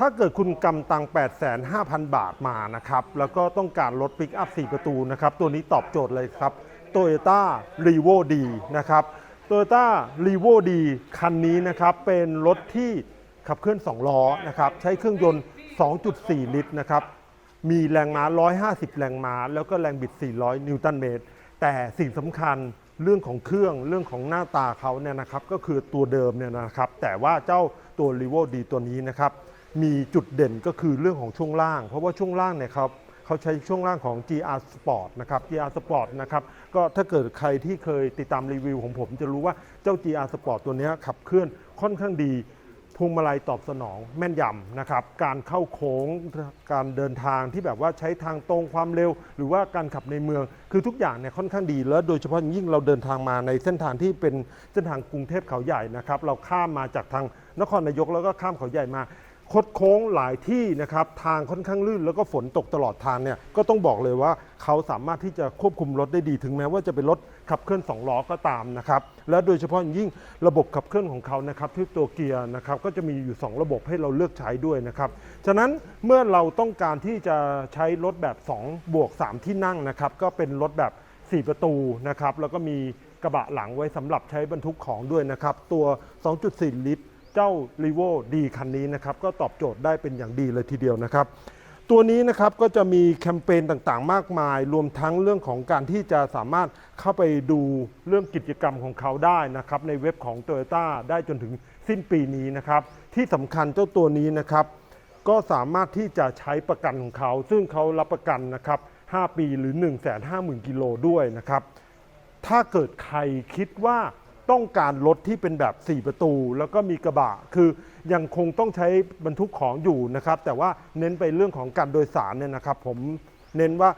ถ้าเกิดคุณกำตัง 8,500 บาทมานะครับ แล้วก็ต้องการรถปิกอัพ 4 ประตูนะครับ ตัวนี้ตอบโจทย์เลยครับ Toyota r e v o D นะครับ Toyota r e v o D คันนี้นะครับ เป็นรถที่ขับเคลื่อน 2 ล้อนะครับ ใช้เครื่องยนต์ 2.4 ลิตรนะครับ มีแรงม้า 150 แรงม้า แล้วก็แรงบิด 400 นิวตันเมตร แต่สิ่งสำคัญเรื่องของเครื่องเรื่องของหน้าตาเขาเนี่ยนะครับ ก็คือตัวเดิมเนี่ยนะครับ แต่ว่าเจ้าตัว r e v o D ตัวนี้นะครับ มีจุดเด่นก็คือเรื่องของช่วงล่าง เพราะว่าช่วงล่างเนี่ยครับเขาใช้ช่วงล่างของ GR Sport นะครับ GR Sport นะครับก็ถ้าเกิดใครที่เคยติดตามรีวิวของผมจะรู้ว่าเจ้า GR Sport ตัวนี้ขับเคลื่อนค่อนข้างดีพวงมาลัยตอบสนองแม่นยำนะครับ การเข้าโค้งการเดินทางที่แบบว่าใช้ทางตรงความเร็ว หรือว่าการขับในเมือง คือทุกอย่างเนี่ยค่อนข้างดี แล้วโดยเฉพาะยิ่งเราเดินทางมาในเส้นทางที่เป็นเส้นทางกรุงเทพเขาใหญ่นะครับ เราข้ามมาจากทางนครนายกแล้วก็ข้ามเขาใหญ่มา คดโค้งหลายที่นะครับทางค่อนข้างลื่นแล้วก็ฝนตกตลอดทางเนี่ยก็ต้องบอกเลยว่าเขาสามารถที่จะควบคุมรถได้ดีถึงแม้ว่าจะเป็นรถขับเคลื่อน 2 ล้อก็ตามนะครับและโดยเฉพาะอย่างยิ่งระบบขับเคลื่อนของเขานะครับที่ตัวเกียร์นะครับก็จะมีอยู่ 2 ระบบให้เราเลือกใช้ด้วยนะครับฉะนั้นเมื่อเราต้องการที่จะใช้รถแบบ 2 บวก 3 ที่นั่งนะครับก็เป็นรถแบบ 4 ประตูนะครับแล้วก็มีกระบะหลังไว้สำหรับใช้บรรทุกของด้วยนะครับตัว 2.4 ลิตร เจ้า r e v o D คันนี้นะครับก็ตอบโจทย์ได้เป็นอย่างดีเลยทีเดียวนะครับ ตัวนี้นะครับก็จะมีแคมเปญต่างๆ มากมาย รวมทั้งเรื่องของการที่จะสามารถเข้าไปดูเรื่องกิจกรรมของเขาได้นะครับในเว็บของ Toyota ได้จนถึงสิ้นปีนี้นะครับ ที่สำคัญเจ้าตัวนี้นะครับก็สามารถที่จะใช้ประกันของเขา ซึ่งเขารับประกันนะครับ 5 ปีหรือ 1 5 0 0 0 0กิโลด้วยนะครับ ถ้าเกิดใครคิดว่า ต้องการรถที่เป็นแบบ 4 ประตู แล้วก็มีกระบะ คือยังคงต้องใช้บรรทุกของอยู่นะครับ แต่ว่าเน้นไปเรื่องของการโดยสารเนี่ยนะครับ ผมเน้นว่า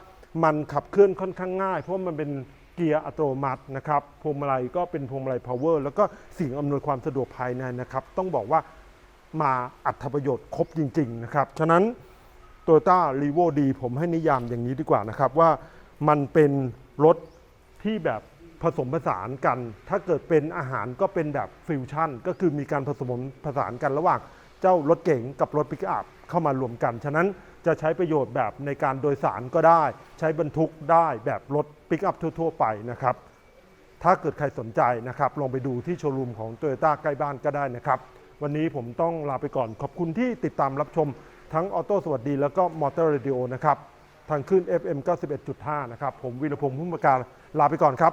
มันขับเคลื่อนค่อนข้างง่าย เพราะมันเป็นเกียร์อัตโนมัตินะครับพวงมาลัยก็เป็นพวงมาลัย power แล้วก็สิ่งอำนวยความสะดวกภายในนะครับ ต้องบอกว่ามาอัตประโยชน์ครบจริง ๆ นะครับ ฉะนั้นโตโยต้ารีโวดีผมให้นิยามอย่างนี้ดีกว่านะครับ ว่ามันเป็นรถที่แบบ ผสมผสานกัน ถ้าเกิดเป็นอาหารก็เป็นแบบฟิวชั่น ก็คือมีการผสมผสานกันระหว่างเจ้ารถเก๋งกับรถปิกอัพเข้ามารวมกัน ฉะนั้นจะใช้ประโยชน์แบบในการโดยสารก็ได้ ใช้บรรทุกได้แบบรถปิกอัพทั่ว ๆ ไปนะครับ ถ้าเกิดใครสนใจนะครับลองไปดูที่โชว์รูมของ Toyota ใกล้บ้านก็ได้นะครับ วันนี้ผมต้องลาไปก่อนขอบคุณที่ติดตามรับชมทั้งออโต้สวัสดีแล้วก็มอเตอร์เรดิโอนะครับทางขึ้น FM 91.5 นะครับ ผมวีรพงษ์พุ่มประการลาไปก่อนครับ